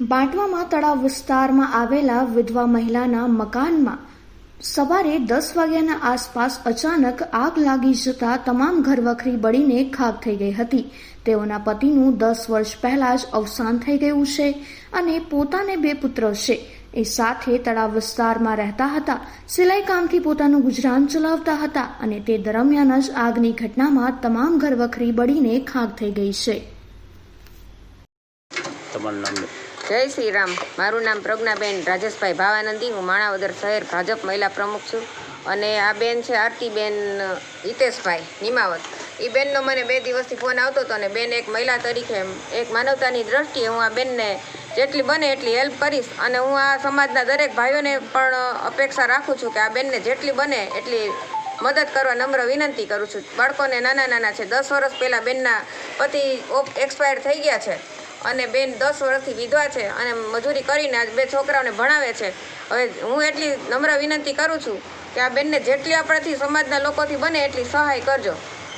બાંટવામાં તળાવ વિસ્તારમાં આવેલા વિધવા મહિલાના મકાનમાં સવારે દસ વાગ્યાના આસપાસ અચાનક આગ લાગી જતા તમામ ઘરવખરી બળીને ખાક થઈ ગઈ હતી. તેઓના પતિનું દસ વર્ષ પહેલા જ અવસાન થઈ ગયું છે અને પોતાને બે પુત્ર છે. એ સાથે તળાવ વિસ્તારમાં રહેતા હતા. સિલાઈ કામથી પોતાનું ગુજરાન ચલાવતા હતા અને તે દરમિયાન જ આગની ઘટનામાં તમામ ઘરવખરી બળીને ખાક થઈ ગઈ છે. તમારું નામ. જય શ્રી રામ. મારું નામ પ્રજ્ઞાબેન રાજેશભાઈ ભાવાનંદી. હું માણાવદર શહેર ભાજપ મહિલા પ્રમુખ છું અને આ બેન છે આરતીબેન હિતેશભાઈ નિમાવત. એ બેનનો મને બે દિવસથી ફોન આવતો હતો અને બેન એક મહિલા તરીકે એક માનવતાની દ્રષ્ટિએ હું આ બેનને જેટલી બને એટલી હેલ્પ કરીશ અને હું આ સમાજના દરેક ભાઈઓને પણ અપેક્ષા રાખું છું કે આ બેનને જેટલી બને એટલી મદદ કરવા નમ્ર વિનંતી કરું છું. બાળકોને નાના નાના છે. દસ વર્ષ પહેલાં બેનના પતિ એક્સપાયર થઈ ગયા છે. અને બેન દસ વર્ષથી વિધવા છે અને મજૂરી કરીને આજ બે છોકરાઓને ભણાવે છે. હવે હું એટલી નમ્ર વિનંતી કરું છું કે આ બેનને જેટલી આપણાથી સમાજના લોકોથી બને એટલી સહાય કરજો.